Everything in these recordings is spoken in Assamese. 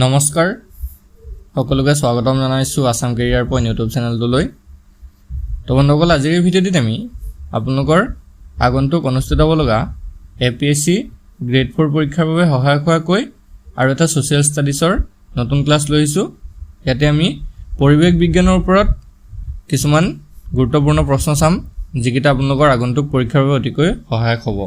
নমস্কাৰ। সকলোকে স্বাগতম জনাইছোঁ আছাম কেৰিয়াৰ পইণ্ট ইউটিউব চেনেলটোলৈ। তো বন্ধুসকল, আজিৰ এই ভিডিঅ'টিত আমি আপোনালোকৰ আগন্তুক অনুষ্ঠিত হ'ব লগা A P S C grade four পৰীক্ষাৰ বাবে সহায়ক হোৱাকৈ আৰু এটা ছ'চিয়েল ষ্টাডিছৰ নতুন ক্লাছ লৈ আহিছোঁ। ইয়াতে আমি পৰিৱেশ বিজ্ঞানৰ ওপৰত কিছুমান গুৰুত্বপূৰ্ণ প্ৰশ্ন চাম যিকেইটা আপোনালোকৰ আগন্তুক পৰীক্ষাৰ বাবে অতিকৈ সহায়ক হ'ব।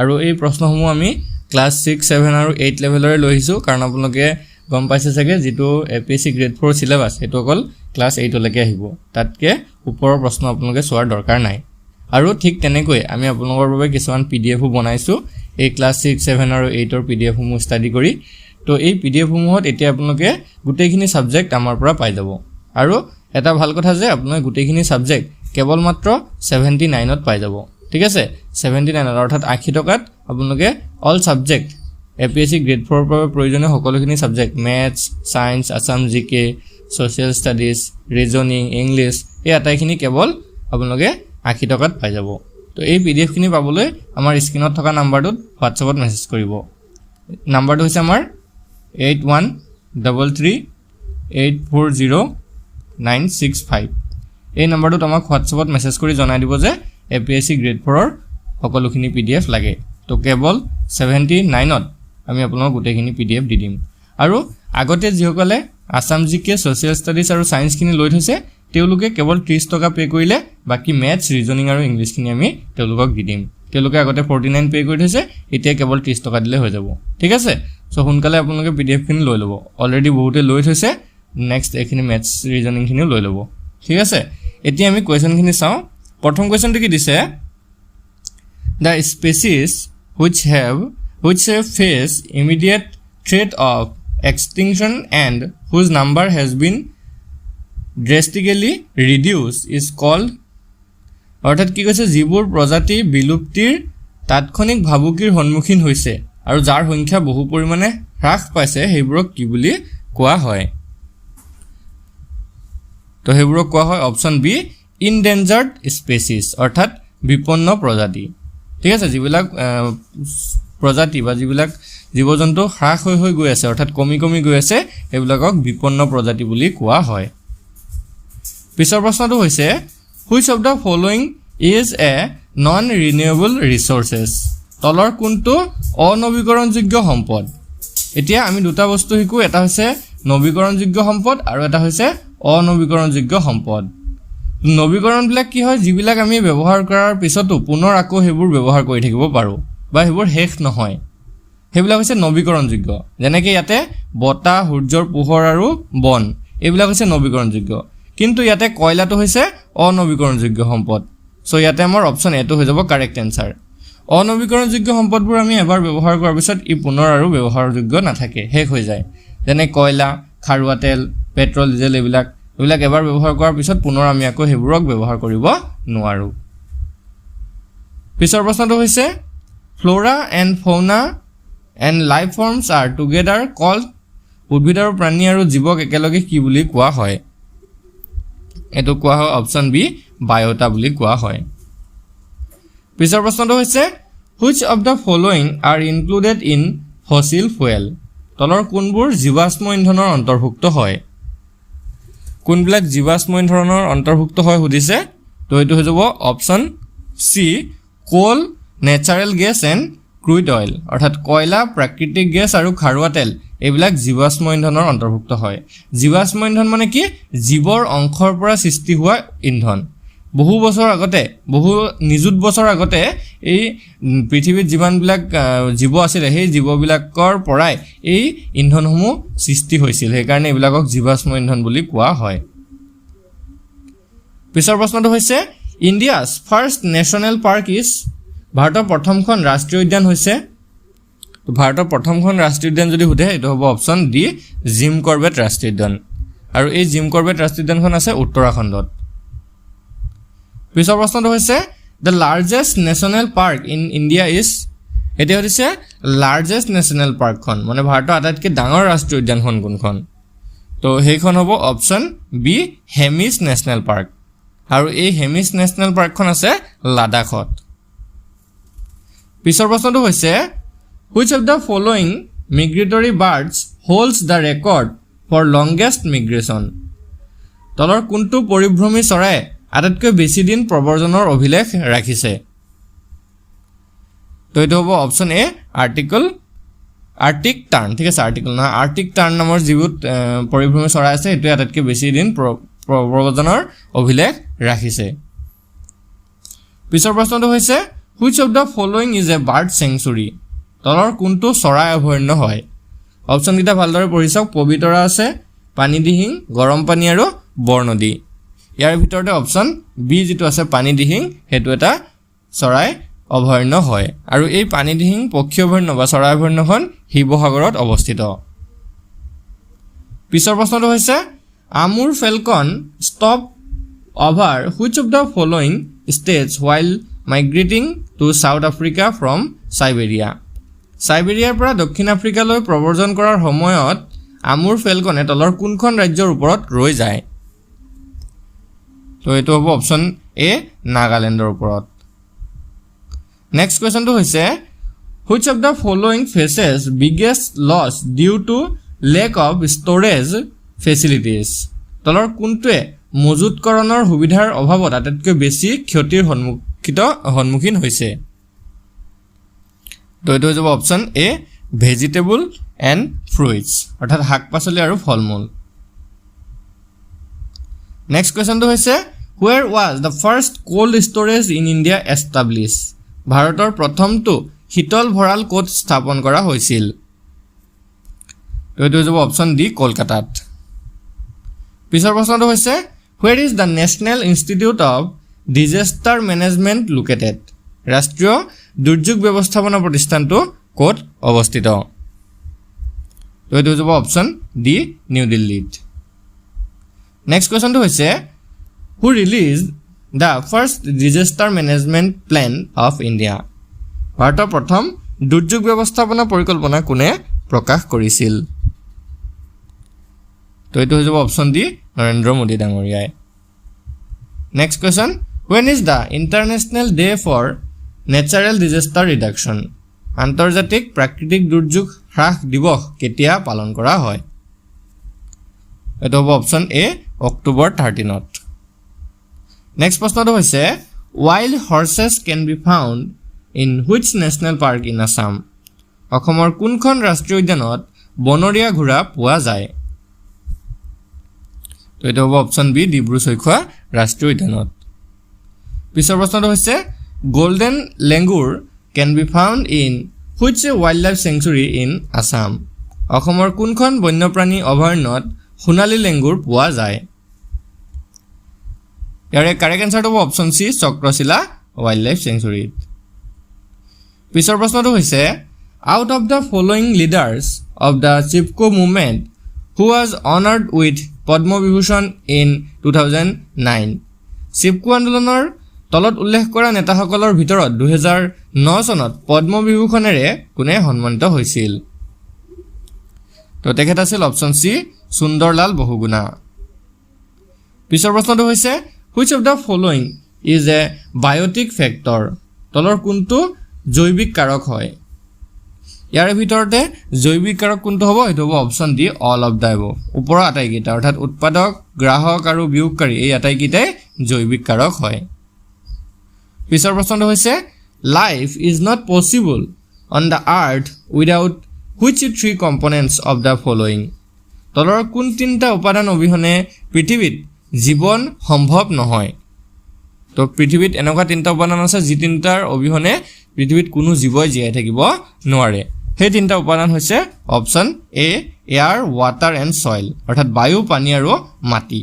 আৰু এই প্ৰশ্নসমূহ আমি ক্লাছ ছিক্স ছেভেন আৰু এইট লেভেলৰে লৈ আহিছোঁ, কাৰণ আপোনালোকে গম পাইছে চাগে, যিটো A P S C grade four syllabus সেইটো অকল ক্লাছ এইটলৈকে আহিব। তাতকৈ ওপৰৰ প্ৰশ্ন আপোনালোকে চোৱাৰ দৰকাৰ নাই। আৰু ঠিক তেনেকৈ আমি আপোনালোকৰ বাবে কিছুমান পি ডি এফো বনাইছোঁ। এই ক্লাছ ছিক্স ছেভেন আৰু এইটৰ পি ডি এফসমূহ ষ্টাডি কৰি। তো এই পি ডি এফসমূহত এতিয়া আপোনালোকে গোটেইখিনি ছাবজেক্ট আমাৰ পৰা পাই যাব। আৰু এটা ভালো কথা যে আপোনালোকে গোটেইখিনি ছাবজেক্ট কেৱল মাত্ৰ ছেভেণ্টি নাইনত পাই যাব। ঠিক আছে? ছেভেণ্টি নাইনত অৰ্থাৎ আশী টকাত আপোনালোকে all subject A P S C grade ফ'ৰৰ বাবে প্ৰয়োজনীয় সকলোখিনি subject maths science Assam G K social studies reasoning English এই আটাইখিনি কেৱল আপোনালোকে আশী টকাত পাই যাব। তো এই পি ডি এফখিনি পাবলৈ আমাৰ স্ক্ৰীণত থকা নাম্বাৰটোত হোৱাটছএপত মেছেজ কৰিব। নাম্বাৰটো হৈছে আমাৰ eight one double three eight four zero' nine six five এই নম্বৰটোত আমাক হোৱাটছএপত মেছেজ কৰি জনাই দিব যে A P S C grade ফ'ৰৰ সকলোখিনি পি ডি এফ লাগে। তো কেৱল ছেভেণ্টি নাইনত আমি আপোনালোকক গোটেইখিনি পি ডি এফ দি দিম। আৰু আগতে যিসকলে Assam G K social studies আৰু ছায়েন্সখিনি লৈ থৈছে, তেওঁলোকে কেৱল ত্ৰিছ টকা পে' কৰিলে বাকী মেথছ ৰিজনিং আৰু ইংলিছখিনি আমি তেওঁলোকক দি দিম। তেওঁলোকে আগতে ফৰ্টি নাইন পে' কৰি থৈছে, এতিয়া কেৱল ত্ৰিছ টকা দিলে হৈ যাব। ঠিক আছে? চ' সোনকালে আপোনালোকে পি ডি এফখিনি লৈ ল'ব। অলৰেডি বহুতে লৈ থৈছে নেক্সট এইখিনি মেথছ ৰিজনিংখিনিও লৈ ল'ব। ঠিক আছে? এতিয়া আমি কুৱেশ্যনখিনি চাওঁ। প্ৰথম কুৱেশ্যনটো কি দিছে? The species which have have face immediate threat of extinction and whose number has been drastically reduce is called অৰ্থাৎ কি কৈছে, যিবোৰ প্ৰজাতি বিলুপ্তিৰ তাৎক্ষণিক ভাবুকিৰ সন্মুখীন হৈছে আৰু যাৰ সংখ্যা বহু পৰিমাণে হ্ৰাস পাইছে, সেইবোৰক কি বুলি কোৱা হয়? তো সেইবোৰক কোৱা হয় অপশ্যন বি ইনডেঞ্জাৰ্ড স্পেচিছ অৰ্থাৎ বিপন্ন প্ৰজাতি। ঠিক আছে, যিবিলাক প্ৰজাতি বা যিবিলাক জীৱ জন্তু হ্ৰাস হৈ হৈ গৈ আছে অৰ্থাৎ কমি কমি গৈ আছে সেইবিলাকক বিপন্ন প্ৰজাতি বুলি কোৱা হয়। পিছৰ প্ৰশ্নটো হৈছে which of the following is a non renewable resources তলৰ কোনটো অনবীকৰণযোগ্য সম্পদ? এতিয়া আমি দুটা বস্তু শিকোঁ এটা হৈছে নবীকৰণযোগ্য সম্পদ আৰু এটা হৈছে অনবীকৰণযোগ্য সম্পদ। নবীকৰণবিলাক কি হয়? যিবিলাক আমি ব্যৱহাৰ কৰাৰ পিছতো পুনৰ আকৌ সেইবোৰ ব্যৱহাৰ কৰি থাকিব পাৰোঁ। বা সেইবোৰ শেষ নহয়। সেইবিলাক হৈছে নবীকৰণযোগ্য। যেনেকৈ ইয়াতে বতাহ সূৰ্যৰ পোহৰ আৰু বন এইবিলাক হৈছে নবীকৰণযোগ্য। কিন্তু ইয়াতে কয়লাটো হৈছে অনবীকৰণযোগ্য সম্পদ। চ' ইয়াতে আমাৰ অপশ্যন এটো হৈ যাব কাৰেক্ট এনচাৰ অনবীকৰণযোগ্য সম্পদবোৰ আমি এবাৰ ব্যৱহাৰ কৰাৰ পিছত ই পুনৰ আৰু ব্যৱহাৰযোগ্য নাথাকে শেষ হৈ যায়। যেনে কয়লা খাৰুৱা তেল পেট্ৰল ডিজেল এইবিলাক। এইবিলাক এবাৰ ব্যৱহাৰ কৰাৰ পিছত পুনৰ আমি আকৌ সেইবোৰক ব্যৱহাৰ কৰিব নোৱাৰোঁ। পিছৰ প্ৰশ্নটো হৈছে flora and fauna and life forms are together call উদ্ভিদ আৰু প্ৰাণী আৰু জীৱক একেলগে কি বুলি কোৱা হয়? এইটো কোৱা হয় অপশ্যন বি বায়'টা বুলি কোৱা হয়। পিছৰ প্ৰশ্নটো হৈছে which of the following are included in fossil fuel তলৰ কোনবোৰ জীৱাশ্ম ইন্ধনৰ অন্তৰ্ভুক্ত হয়? কোনবিলাক জীৱাশ্ম ইন্ধনৰ অন্তৰ্ভুক্ত হয় সুধিছে তো এইটো হৈ যাব option C coal natural gas and crude oil অৰ্থাৎ কয়লা প্ৰাকৃতিক গেছ আৰু খাৰুৱা তেল এইবিলাক জীৱাশ্ম ইন্ধনৰ অন্তৰ্ভুক্ত হয়। জীৱাশ্ম ইন্ধন মানে কি? জীৱৰ অংশৰ পৰা সৃষ্টি হোৱা ইন্ধন। বহু বছৰ আগতে বহু নিযুত বছৰ আগতে এই পৃথিৱীত যিমানবিলাক জীৱ আছিলে সেই জীৱবিলাকৰ পৰাই এই ইন্ধনসমূহ সৃষ্টি হৈছিল। সেইকাৰণে এইবিলাকক জীৱাশ্ম ইন্ধন বুলি কোৱা হয়। পিছৰ প্ৰশ্নটো হৈছে India's first national park is ভাৰতৰ প্ৰথমখন ৰাষ্ট্ৰীয় উদ্যান হৈছে, ভাৰতৰ প্ৰথমখন ৰাষ্ট্ৰীয় উদ্যান যদি সোধে, এইটো হ'ব অপশ্যন ডি জিম কৰ্বেট ৰাষ্ট্ৰীয় উদ্যান। আৰু এই জিম কৰ্বেট ৰাষ্ট্ৰীয় উদ্যানখন আছে উত্তৰাখণ্ডত। পিছৰ প্ৰশ্নটো হৈছে the largest national park in India is এতিয়া সুধিছে লাৰ্জেষ্ট নেশ্যনেল পাৰ্কখন মানে ভাৰতৰ আটাইতকৈ ডাঙৰ ৰাষ্ট্ৰীয় উদ্যানখন কোনখন? তো সেইখন হ'ব option B Hemis national park আৰু এই হেমিছ নেশ্যনেল পাৰ্কখন আছে লাডাখত। পিছৰ প্ৰশ্নটো হৈছে which of the following migratory birds holds the record for longest migration তলৰ কোনটো পৰিভ্ৰমী চৰায়ে আটাইতকৈ বেছি দিন প্ৰব্ৰজনৰ অভিলেখ ৰাখিছে? তো এইটো হ'ব অপশ্যন এ আৰ্টিকল আৰ্টিক টাৰ্ণ ঠিক আছে আৰ্টিকল নহয় আৰ্টিক টাৰ্ণ নামৰ যিবোৰ পৰিভ্ৰমী চৰাই আছে, সেইটোৱে আটাইতকৈ বেছি দিন প্ৰ- প্ৰ- প্ৰব্ৰজনৰ অভিলেখ ৰাখিছে। পিছৰ প্ৰশ্নটো হৈছে which of the following is a bird sanctuary তলৰ কোনটো চৰাই অভয়াৰণ্য হয়? অপশ্যনকেইটা ভালদৰে পঢ়ি চাওক। পবিতৰা আছে পানীদিহিং গৰম পানী আৰু বৰনদী। ইয়াৰ ভিতৰতে অপশ্যন বি যিটো আছে পানীদিহিং সেইটো এটা চৰাই অভয়াৰণ্য হয়। আৰু এই পানীদিহিং পক্ষী অভয়াৰণ্য বা চৰাই অভয়াৰণ্যখন শিৱসাগৰত অৱস্থিত। পিছৰ প্ৰশ্নটো হৈছে Amur falcon stop over which of the following states while migrating to South Africa from Siberia চাইবেৰিয়াৰ পৰা দক্ষিণ আফ্ৰিকালৈ প্ৰব্ৰজন কৰাৰ সময়ত আমুৰ ফেলকনে তলৰ কোনখন ৰাজ্যৰ ওপৰত ৰৈ যায়? তো এইটো হ'ব অপশ্যন এ নাগালেণ্ডৰ ওপৰত। নেক্সট কুৱেশ্যনটো হৈছে which of the following faces biggest loss due to lack of storage facilities তলৰ কোনটোৱে মজুতকৰণৰ সুবিধাৰ অভাৱত আটাইতকৈ বেছি ক্ষতিৰ সন্মুখিত সন্মুখীন হৈছে। তো এইটো হৈ যাব option A vegetable and fruits অৰ্থাৎ শাক পাচলি আৰু ফল মূল নেক্সট কুৱেশ্যনটো হৈছে where was the first cold storage in India establish ভাৰতৰ প্ৰথমটো শীতল ভঁৰাল ক'ত স্থাপন কৰা হৈছিল? এইটো হৈ যাব অপশ্যন ডি কলকাতাত। পিছৰ প্ৰশ্নটো হৈছে where is the national institute of disaster management located ৰাষ্ট্ৰীয় দুৰ্যোগ ব্যৱস্থাপনা প্ৰতিষ্ঠানটো ক'ত অৱস্থিত? তো এইটো হৈ যাব অপশ্যন ডি নিউ দিল্লীত নেক্সট কুৱেশ্যনটো হৈছে who release the first disaster management plan of India ভাৰতৰ প্ৰথম দুৰ্যোগ ব্যৱস্থাপনা পৰিকল্পনা কোনে প্ৰকাশ কৰিছিল? তো এইটো হৈ যাব অপশ্যন ডি নৰেন্দ্ৰ মোদী ডাঙৰীয়াই। Next question when is the international day for natural disaster reduction আন্তৰ্জাতিক প্ৰাকৃতিক দুৰ্যোগ হ্ৰাস দিৱস কেতিয়া পালন কৰা হয়? এইটো হ'ব অপশ্যন এ অক্টোবৰ থাৰ্টিনত নেক্সট প্ৰশ্নটো হৈছে wild horses can be found in which national park in Assam অসমৰ কোনখন ৰাষ্ট্ৰীয় উদ্যানত বনৰীয়া ঘোঁৰা পোৱা যায়? এইটো হ'ব অপশ্যন বি ডিব্ৰু চৈখোৱা ৰাষ্ট্ৰীয় উদ্যানত। পিছৰ প্ৰশ্নটো হৈছে golden langur can be found in which wild life sanctuary in Assam অসমৰ কোনখন বন্যপ্ৰাণী অভয়াৰণ্যত সোণালী লেংগুৰ পোৱা যায়? ইয়াৰে কাৰেক্ট এনচাৰটো হ'ব option C Chakrashila wild life চেংচুৰীত পিছৰ প্ৰশ্নটো হৈছে out of the following leaders of the Chipko movement who was awarded with Padma Vibhushan in two thousand nine Chipko আন্দোলনৰ তলত উল্লেখ কৰা নেতাসকলৰ ভিতৰত দুহেজাৰ ন চনত পদ্মবিভূষণেৰে কোনে সন্মানিত হৈছিল? তো তেখেত আছিল অপশ্যন চি সুন্দৰলাল বহুগুণা। পিছৰ প্ৰশ্নটো হৈছে which of the following is a biotic factor তলৰ কোনটো জৈৱিক কাৰক হয়? ইয়াৰে ভিতৰতে জৈৱিক কাৰক কোনটো হ'ব? সেইটো হ'ব অপশ্যন ডি অল অফ এব ওপৰৰ আটাইকেইটা অৰ্থাৎ উৎপাদক গ্ৰাহক আৰু বিয়োগকাৰী এই আটাইকেইটাই জৈৱিক কাৰক হয়। পিছৰ প্ৰশ্নটো হৈছে life is not possible on the earth without which three components of the following তলৰ কোন তিনিটা উপাদান অবিহনে পৃথিৱীত জীৱন সম্ভৱ নহয়? তো পৃথিৱীত এনেকুৱা তিনিটা উপাদান আছে যি তিনিটাৰ অবিহনে পৃথিৱীত কোনো জীৱই জীয়াই থাকিব নোৱাৰে। সেই তিনিটা উপাদান হৈছে option A air water and soil অৰ্থাৎ বায়ু পানী আৰু মাটি।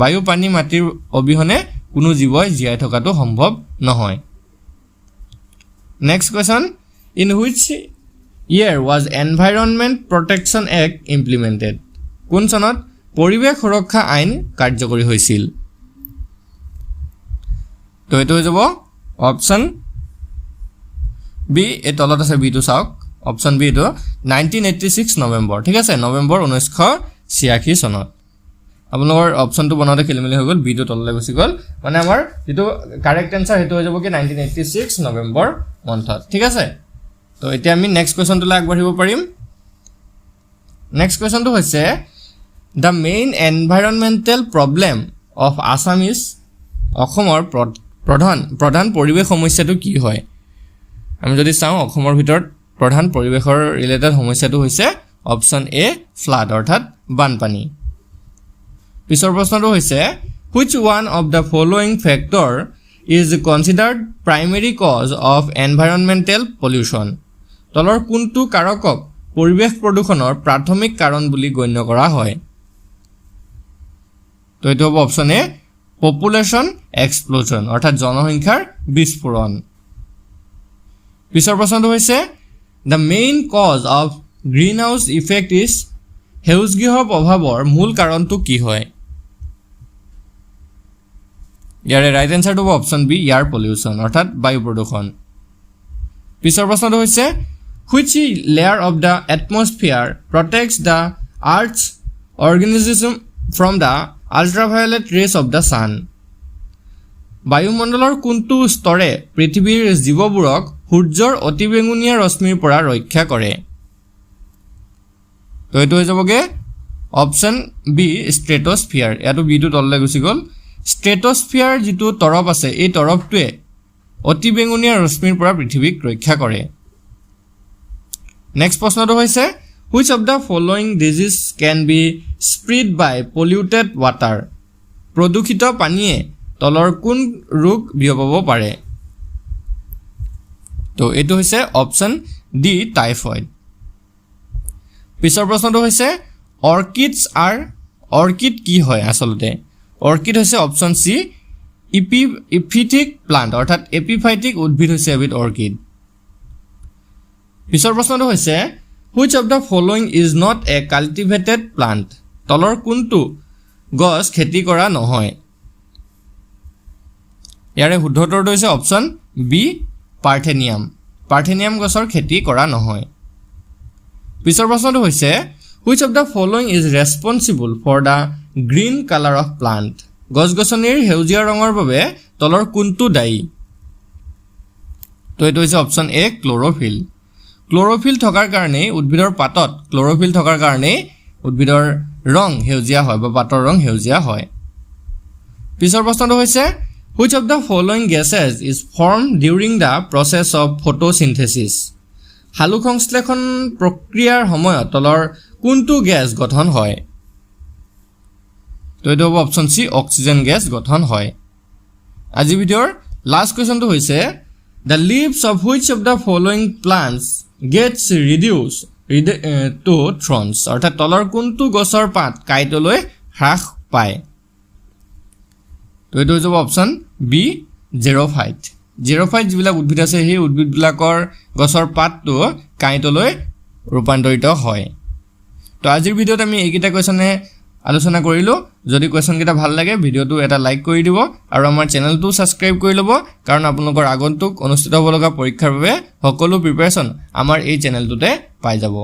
বায়ু পানী মাটিৰ অবিহনে কোনো জীৱই জীয়াই থকাটো সম্ভৱ নহয়। Next question in which year was environment protection act implemented কোন চনত পৰিৱেশ সুৰক্ষা আইন কাৰ্যকৰী হৈছিল? তো এইটো হৈ যাব অপশ্যন বি এই তলত আছে বিটো চাওক। অপশ্যন বি এইটো। নাইনটিন এইট্টি ছিক্স নৱেম্বৰ ঠিক আছে? নৱেম্বৰ ঊনৈছশ ছিয়াশী চনত। আপোনালোকৰ অপশ্যনটো বনাওঁতে খেলি মেলি হৈ গ'ল বিটো তললৈ গুচি গ'ল। মানে আমাৰ যিটো কাৰেক্ট এনচাৰ সেইটো হৈ যাব কি নাইনটিন এইট্টি ছিক্স নৱেম্বৰ মান্থত ঠিক আছে? তো এতিয়া আমি নেক্সট কুৱেশ্যনটোলৈ আগবাঢ়িব পাৰিম। নেক্সট কুৱেশ্যনটো হৈছে the main environmental problem of Assam is অসমৰ প্ৰ- প্ৰধান প্ৰধান পৰিৱেশ সমস্যাটো কি হয়? আমি যদি চাওঁ অসমৰ ভিতৰত প্ৰধান পৰিৱেশৰ ৰিলেটেড সমস্যাটো হৈছে অপশ্যন এ ফ্লাড অৰ্থাৎ বানপানী। পিছৰ প্ৰশ্নটো হৈছে which one of the following factor is considered primary cause of environmental pollution তলৰ কোনটো কাৰকক পৰিৱেশ প্ৰদূষণৰ প্ৰাথমিক কাৰণ বুলি গণ্য কৰা হয়? তো এইটো হ'ব অপশ্যন এ পপুলেশ্যন এক্সপ্ল'জন অৰ্থাৎ জনসংখ্যাৰ বিস্ফোৰণ। পিছৰ প্ৰশ্নটো হৈছে the main cause of greenhouse effect is সেউজগৃহ প্ৰভাৱৰ মূল কাৰণটো কি হয়? ইয়াৰে ৰাইট এনচাৰটো হ'ব অপশ্যন বি ইয়াৰ পলিউশ্যন অৰ্থাৎ বায়ু প্ৰদূষণ। পিছৰ প্ৰশ্নটো হৈছে which layer of the atmosphere protects the earth's organisms from the ultraviolet rays of the sun বায়ুমণ্ডলৰ কোনটো স্তৰে পৃথিৱীৰ জীৱবোৰক সূৰ্যৰ অতিবেঙুনীয়া ৰশ্মিৰ পৰা ৰক্ষা কৰে? তো এইটো হৈ যাবগৈ। অপশ্যন বি ষ্ট্ৰেটছফিয়াৰ ইয়াতো বিটো তললৈ গুচি গ'ল। ষ্ট্ৰেটছফিয়াৰ যিটো তৰপ আছে এই তৰপটোৱে অতি বেঙুনীয়া ৰশ্মিৰ পৰা পৃথিৱীক ৰক্ষা কৰে। নেক্সট প্ৰশ্নটো হৈছে which of the following disease can be spread by polluted water প্ৰদূষিত পানীয়ে তলৰ কোন ৰোগ বিয়পাব পাৰে? তো এইটো হৈছে অপশ্যন ডি টাইফইড। পিছৰ প্ৰশ্নটো হৈছে অৰ্কিডছ আৰ অৰ্কিড কি হয় আচলতে? অৰ্কিড হৈছে অপশ্যন চি ইপি ইফিথিক প্লাণ্ট অৰ্থাৎ এপিফাইটিক উদ্ভিদ হৈছে এবিধ অৰ্কিড। পিছৰ প্ৰশ্নটো হৈছে which of the following is not a cultivated plant তলৰ কোনটো গছ খেতি কৰা নহয়? ইয়াৰে শুদ্ধ উত্তৰটো হৈছে অপশ্যন বি পাৰ্থেনিয়াম। পাৰ্থেনিয়াম গছৰ খেতি কৰা নহয়। পিছৰ প্ৰশ্নটো হৈছে which of the following is responsible for the green colour of plant. গছ গছনিৰ সেউজীয়া ৰঙৰ বাবে তলৰ কোনটো দায়ী। তো এইটো হৈছে অপশ্যন এ ক্ল'ৰ'ফিল। ক্ল'ৰ'ফিল থকাৰ কাৰণেই উদ্ভিদৰ পাতত ক্ল'ৰ'ফিল থকাৰ কাৰণেই উদ্ভিদৰ ৰং সেউজীয়া হয় বা পাতৰ ৰং সেউজীয়া হয়। পিছৰ প্ৰশ্নটো হৈছে which of the following gases is form during the process of photosynthesis সালোক সংশ্লেষণ প্ৰক্ৰিয়াৰ সময়ত তলৰ কোনটো গেছ গঠন হয়? তো এইটো হ'ব অপশ্যন চি অক্সিজেন গেছ গঠন হয়। আজিৰ ভিডিঅ'ৰ লাষ্ট কুৱেশ্যনটো হৈছে the leaves of which of the following plants gets reduce to thorns অৰ্থাৎ তলৰ কোনটো গছৰ পাত কাঁইটলৈ হ্ৰাস পায়? তো এইটো হৈ যাব অপশ্যন বি জেৰ'ফাইট জেৰ'ফাইট যিবিলাক উদ্ভিদ আছে সেই উদ্ভিদবিলাকৰ গছৰ পাতটো কাঁইটলৈ ৰূপান্তৰিত হয়। তো আজিৰ ভিডিঅ'ত আমি এইকেইটা কুৱেশ্যনে আলোচনা কৰিলোঁ যদি কুৱেশ্যনকেইটা ভালো লাগে, ভিডিঅ'টো এটা লাইক কৰি দিব আৰু আমাৰ চেনেলটো ছাবস্ক্ৰাইব কৰি ল'ব, কাৰণ আপোনালোকৰ আগন্তুক অনুষ্ঠিত হ'ব লগা পৰীক্ষাৰ বাবে সকলো প্ৰিপেৰেশ্যন আমাৰ এই চেনেলটোতে পাই যাব।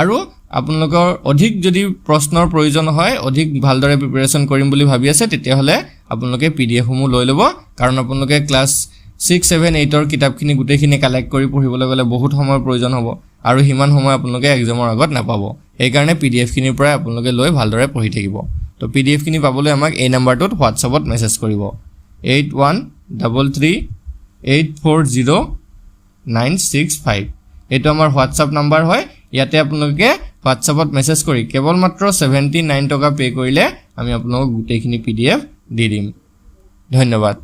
আৰু আপোনালোকৰ অধিক যদি প্ৰশ্নৰ প্ৰয়োজন হয়, অধিক ভালদৰে প্ৰিপেৰেশ্যন কৰিম বুলি ভাবি আছে, তেতিয়াহ'লে আপোনালোকে পি ডি এফসমূহ লৈ ল'ব, কাৰণ আপোনালোকে ক্লাছ ছিক্স ছেভেন এইটৰ কিতাপখিনি গোটেইখিনি কালেক্ট কৰি পঢ়িবলৈ গ'লে বহুত সময়ৰ প্ৰয়োজন হ'ব আৰু সিমান সময় আপোনালোকে এক্সামৰ আগত নাপাব। সেইকাৰণে পি ডি এফখিনিৰ পৰাই আপোনালোকে লৈ ভালদৰে পঢ়ি থাকিব। তো পি ডি এফখিনি পাবলৈ আমাক এই নাম্বাৰটোত হোৱাটছআপত মেছেজ কৰিব। Eight one double three eight four zero' nine six five এইটো আমাৰ হোৱাটছআপ নাম্বাৰ হয়। ইয়াতে আপোনালোকে হোৱাটছআপত মেছেজ কৰি কেৱল মাত্ৰ ছেভেণ্টি নাইন টকা পে' কৰিলে আমি আপোনালোকক গোটেইখিনি পি ডি এফ দি দিম। ধন্যবাদ।